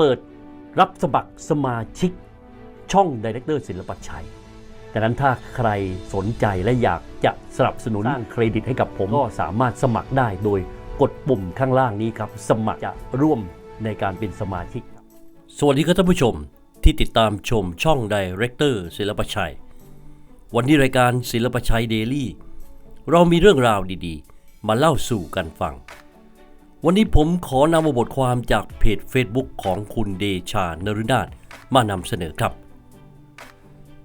เปิดรับสมัครสมาชิกช่องดีเรคเตอร์ศิลปชัยดังนั้นถ้าใครสนใจและอยากจะสนับสนุนสร้างเครดิตให้กับผมก็สามารถสมัครได้โดยกดปุ่มข้างล่างนี้ครับ สมัครจะร่วมในการเป็นสมาชิกครับสวัสดีครับท่านผู้ชมที่ติดตามชมช่องดีเรคเตอร์ศิลปชัย วันนี้รายการศิลปชัยเดลี่เรามีเรื่องราวดีๆ มาเล่าสู่กันฟัง วันนี้ผมขอนำเอาบทความจากเพจ Facebook ของคุณเดชานรุนาถมานำเสนอครับ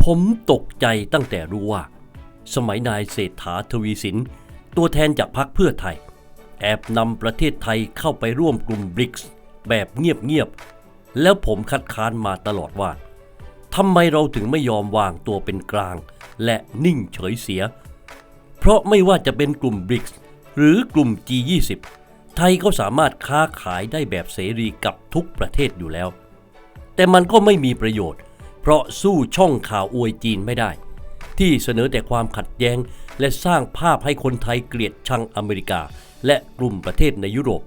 ผมตกใจตั้งแต่รู้ว่า สมัยนายเศรษฐาทวีสิน ตัวแทนจากพรรคเพื่อไทย แอบนำประเทศไทยเข้าไปร่วมกลุ่มบริกส์แบบเงียบๆ แล้วผมคัดค้านมาตลอดว่าทำไมเราถึงไม่ยอมวางตัวเป็นกลาง และนิ่งเฉยเสีย เพราะไม่ว่าจะเป็นกลุ่มบริกส์หรือกลุ่ม G20 ไทยก็สามารถค้าขายได้แบบเสรีกับทุกประเทศอยู่แล้ว แต่มันก็ไม่มีประโยชน์ เพราะสู้ช่องข่าวอวยจีนไม่ได้ ที่เสนอแต่ความขัดแย้ง และสร้างภาพให้คนไทยเกลียดชังอเมริกา และกลุ่มประเทศในยุโรป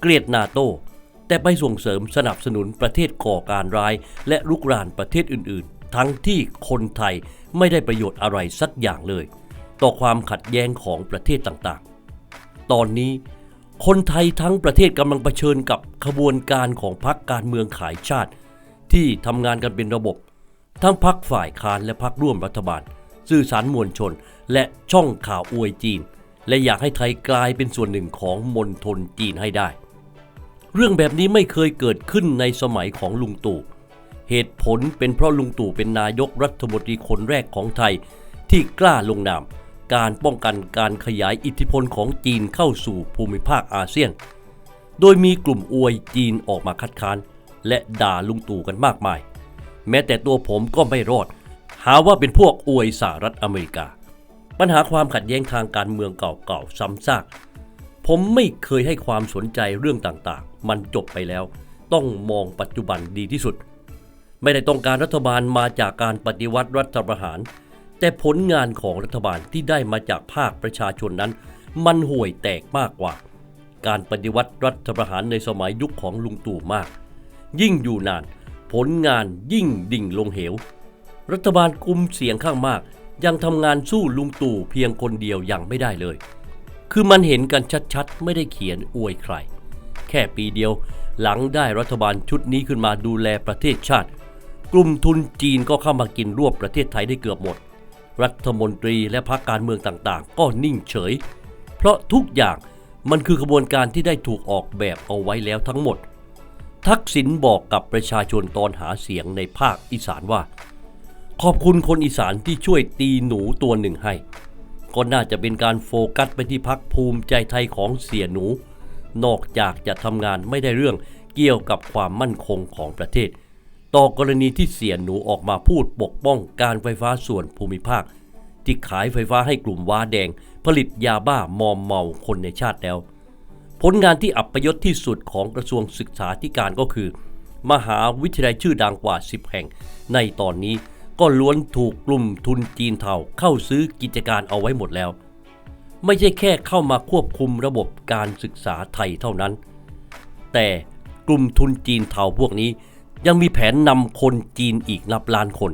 เกลียดนาโตแต่ไปส่งเสริมสนับสนุนประเทศก่อการร้าย และลุกรานประเทศอื่น ๆ ทั้งที่คนไทยไม่ได้ประโยชน์อะไรสักอย่างเลย ต่อความขัดแย้งของประเทศต่างๆ ตอนนี้ คนไทยทั้งประเทศกำลังเผชิญกับขบวนการของพรรคการเมืองขายชาติ ที่ทำงานกันเป็นระบบ ทั้งพรรคฝ่ายค้านและพรรคร่วมรัฐบาล สื่อสารมวลชน และช่องข่าวอวยจีน และอยากให้ไทยกลายเป็นส่วนหนึ่งของมณฑลจีนให้ได้ เรื่องแบบนี้ไม่เคยเกิดขึ้นในสมัยของลุงตู่เหตุผลเป็นเพราะลุงตู่เป็นนายกรัฐมนตรีคนแรกของไทยที่กล้าลงนาม การป้องกันการขยายอิทธิพลของจีนเข้าสู่ภูมิภาคอาเซียน โดยมีกลุ่มอวยจีนออกมาคัดค้าน และด่าลุงตู่กันมากมาย แม้แต่ตัวผมก็ไม่รอด หาว่าเป็นพวกอวยสหรัฐอเมริกา ปัญหาความขัดแย้งทางการเมืองเก่าๆซ้ำซากผมไม่เคยให้ความสนใจเรื่องต่างๆ มันจบไปแล้ว ต้องมองปัจจุบันดีที่สุด ไม่ได้ต้องการรัฐบาลมาจากการปฏิวัติรัฐประหาร แต่ผลงานของรัฐบาลที่ได้มาจากภาคประชาชนนั้น มันห่วยแตกมากกว่า การปฏิวัติรัฐประหารในสมัยยุคของลุงตู่มาก ยิ่งอยู่นาน ผลงานยิ่งดิ่งลงเหว รัฐบาลกุมเสียงข้างมาก ยังทำงานสู้ลุงตู่เพียงคนเดียวยังไม่ได้เลย คือมันเห็นกันชัดๆ ไม่ได้เขียนอวยใคร แค่ปีเดียวหลังได้รัฐบาลชุดนี้ขึ้นมาดูแลประเทศชาติ กลุ่มทุนจีนก็เข้ามากินรวบประเทศไทยได้เกือบหมด รัฐมนตรีและพรรคการเมืองต่างๆ ก็นิ่งเฉย เพราะทุกอย่างมันคือขบวนการที่ได้ถูกออกแบบเอาไว้แล้วทั้งหมด ทักษิณบอกกับประชาชนตอนหาเสียงในภาคอีสานว่า ขอบคุณคนอีสานที่ช่วยตีหนูตัวหนึ่งให้ ก็น่าจะเป็นการโฟกัสไปที่พักภูมิใจไทยของเสียหนู นอกจากจะทำงานไม่ได้เรื่องเกี่ยวกับความมั่นคงของประเทศ ต่อกรณีที่เสียหนูออกมาพูดปกป้องการไฟฟ้าส่วนภูมิภาค ที่ขายไฟฟ้าให้กลุ่มว้าแดง ผลิตยาบ้ามอมเมาคนในชาติแล้ว ผลงานที่อัปยศที่สุดของกระทรวงศึกษาธิการก็คือ มหาวิทยาลัยชื่อดังกว่า 10 แห่ง ในตอนนี้ก็ล้วนถูกกลุ่มทุนจีนเทาเข้าซื้อกิจการเอาไว้หมดแล้ว ไม่ใช่แค่เข้ามาควบคุมระบบการศึกษาไทยเท่านั้น แต่กลุ่มทุนจีนเทาพวกนี้ ยังมีแผนนำคนจีนอีกนับล้านคน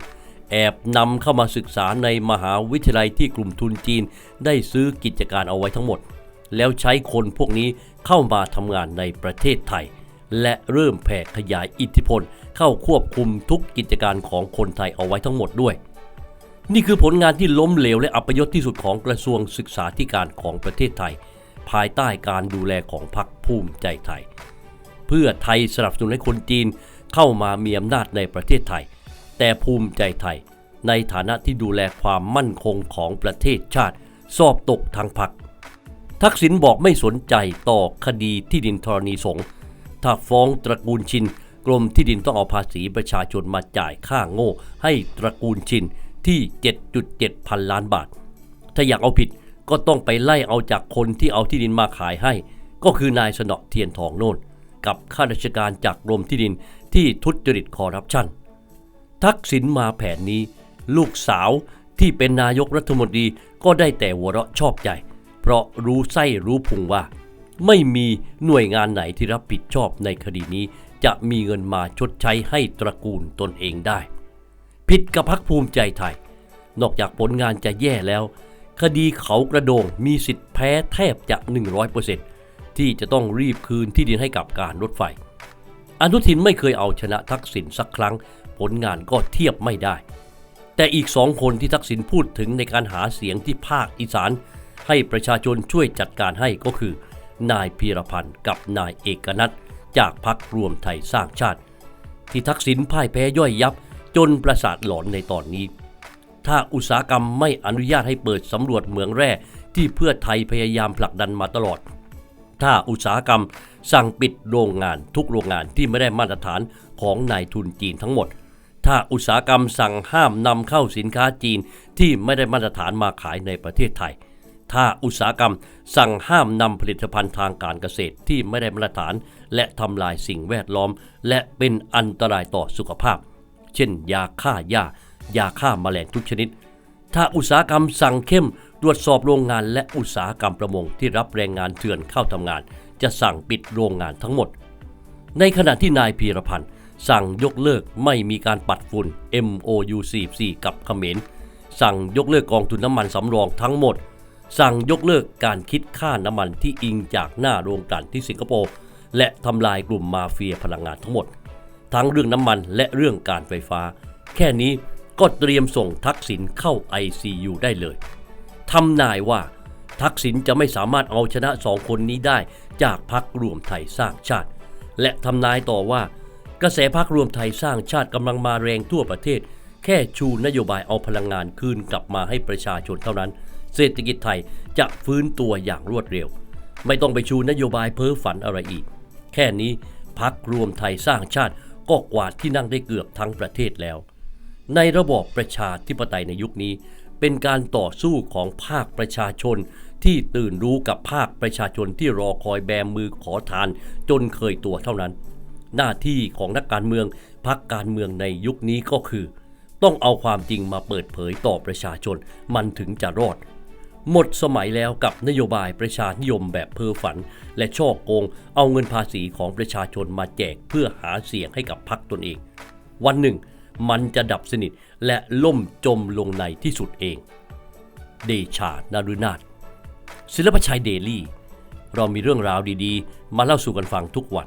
แอบนำเข้ามาศึกษาในมหาวิทยาลัยที่กลุ่มทุนจีน ได้ซื้อกิจการเอาไว้ทั้งหมด แล้วใช้คนพวกนี้เข้ามาทำงานในประเทศไทย และเริ่มแผ่ขยายอิทธิพล เข้าควบคุมทุกกิจการของคนไทยเอาไว้ทั้งหมดด้วย นี่คือผลงานที่ล้มเหลวและอัปยศที่สุดของกระทรวงศึกษาธิการของประเทศไทย ภายใต้การดูแลของพรรคภูมิใจไทย เพื่อไทยสนับสนุนให้คนจีน เข้ามามีอำนาจในประเทศไทย แต่ภูมิใจไทย ในฐานะที่ดูแลความมั่นคงของประเทศชาติ สอบตกทางพรรคทักษิณบอกไม่สนใจต่อคดีที่ดินธรณีสงฆ์ถ้าฟ้องตระกูลชิน กรมที่ดินต้องเอาภาษีประชาชนมาจ่ายค่าโง่ ให้ตระกูลชินที่ 7.7 พันล้านบาท ถ้าอยากเอาผิดก็ต้องไปไล่เอาจากคนที่เอาที่ดินมาขายให้ ก็คือนายสนอเทียนทองโน่น กับข้าราชการจากกรมที่ดิน ที่ทุจริตคอร์รัปชันทักษิณมาแผนนี้ ลูกสาวที่เป็นนายกรัฐมนตรีก็ได้แต่หัวเราะชอบใจ เพราะรู้ไส้รู้พุงว่า ไม่มีหน่วยงานไหนที่รับผิดชอบในคดีนี้ จะมีเงินมาชดใช้ให้ตระกูลตนเองได้ ผิดกับพักภูมิใจไทย นอกจากผลงานจะแย่แล้ว คดีเขากระโดงมีสิทธิ์แพ้แทบจะ 100%ที่จะต้องรีบคืนที่ดินให้กับการรถไฟ อนุทินไม่เคยเอาชนะทักษิณสักครั้ง ผลงานก็เทียบไม่ได้ แต่อีกสองคนที่ทักษิณพูดถึงในการหาเสียงที่ภาคอีสาน ให้ประชาชนช่วยจัดการให้ก็คือ นายพีรพันธ์กับนายเอกนัทจากพักรวมไทยสร้างชาติ ที่ทักษิณพ่ายแพ้ย่อยยับ จนประสาทหลอนในตอนนี้ ถ้าอุตสาหกรรมไม่อนุญาตให้เปิดสำรวจเหมืองแร่ที่เพื่อไทยพยายามผลักดันมาตลอด ถ้าอุตสาหกรรมสั่งปิดโรงงานทุกโรงงานที่ไม่ได้มาตรฐานของนายทุนจีนทั้งหมด ถ้าอุตสาหกรรมสั่งห้ามนำเข้าสินค้าจีนที่ไม่ได้มาตรฐานมาขายในประเทศไทย ถ้าอุตสาหกรรมสั่งห้ามนำผลิตภัณฑ์ทางการเกษตรที่ไม่ได้มาตรฐาน และทำลายสิ่งแวดล้อม และเป็นอันตรายต่อสุขภาพ เช่น ยาฆ่าหญ้ายาฆ่าแมลงทุกชนิด ถ้าอุตสาหกรรมสั่งเข้ม ตรวจสอบโรงงานและอุตสาหกรรมประมงที่รับแรงงานเถื่อนเข้าทำงาน จะสั่งปิดโรงงานทั้งหมด ในขณะที่นายพีรพันธ์สั่งยกเลิกไม่มีการปัดฝุ่น MOU 44กับเขมร สั่งยกเลิกกองทุนน้ำมันสำรองทั้งหมด สั่งยกเลิกการคิดค่าน้ำมันที่อิงจากหน้าโรงกลั่นที่สิงคโปร์ และทำลายกลุ่มมาเฟียพลังงานทั้งหมด ทั้งเรื่องน้ำมันและเรื่องการไฟฟ้า แค่นี้ก็เตรียมส่งทักษิณเข้า ICU ได้เลย ทำนายว่า ทักษิณจะไม่สามารถเอาชนะสองคนนี้ได้จากพักรวมไทยสร้างชาติ และทำนายต่อว่า กระแสพักรวมไทยสร้างชาติกำลังมาแรงทั่วประเทศ แค่ชูนโยบายเอาพลังงานคืนกลับมาให้ประชาชนเท่านั้น เศรษฐกิจไทยจะฟื้นตัวอย่างรวดเร็ว ไม่ต้องไปชูนโยบายเพ้อฝันอะไรอีก แค่นี้พักรวมไทยสร้างชาติก็กวาดที่นั่งได้เกือบทั้งประเทศแล้ว ในระบอบประชาธิปไตยในยุคนี้ เป็นการต่อสู้ของภาคประชาชน ที่ตื่นรู้กับภาคประชาชนที่รอคอยแบมือขอทาน จนเคยตัวเท่านั้น หน้าที่ของนักการเมืองพักการเมืองในยุคนี้ก็คือ ต้องเอาความจริงมาเปิดเผยต่อประชาชน มันถึงจะรอด หมดสมัยแล้วกับนโยบายประชานิยมแบบเพ้อฝัน และช่อโกง เอาเงินภาษีของประชาชนมาแจกเพื่อหาเสียงให้กับพรรคตนเอง วันหนึ่ง มันจะดับสนิทและล่มจมลงในที่สุดเอง เดชานารุนาถศิลปชัยเดลี่ เรามีเรื่องราวดีๆ มาเล่าสู่กันฟังทุกวัน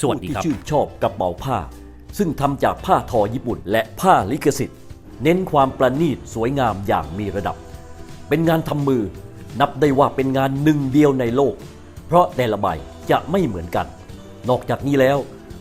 สวัสดีครับที่ชื่นชอบกระเป๋าผ้า ซึ่งทำจากผ้าทอญี่ปุ่น และผ้าลิขสิทธิ์ เน้นความประณีตสวยงามอย่างมีระดับ เป็นงานทำมือ นับได้ว่าเป็นงานหนึ่งเดียวในโลก เพราะแต่ละใบจะไม่เหมือนกัน นอกจากนี้แล้ว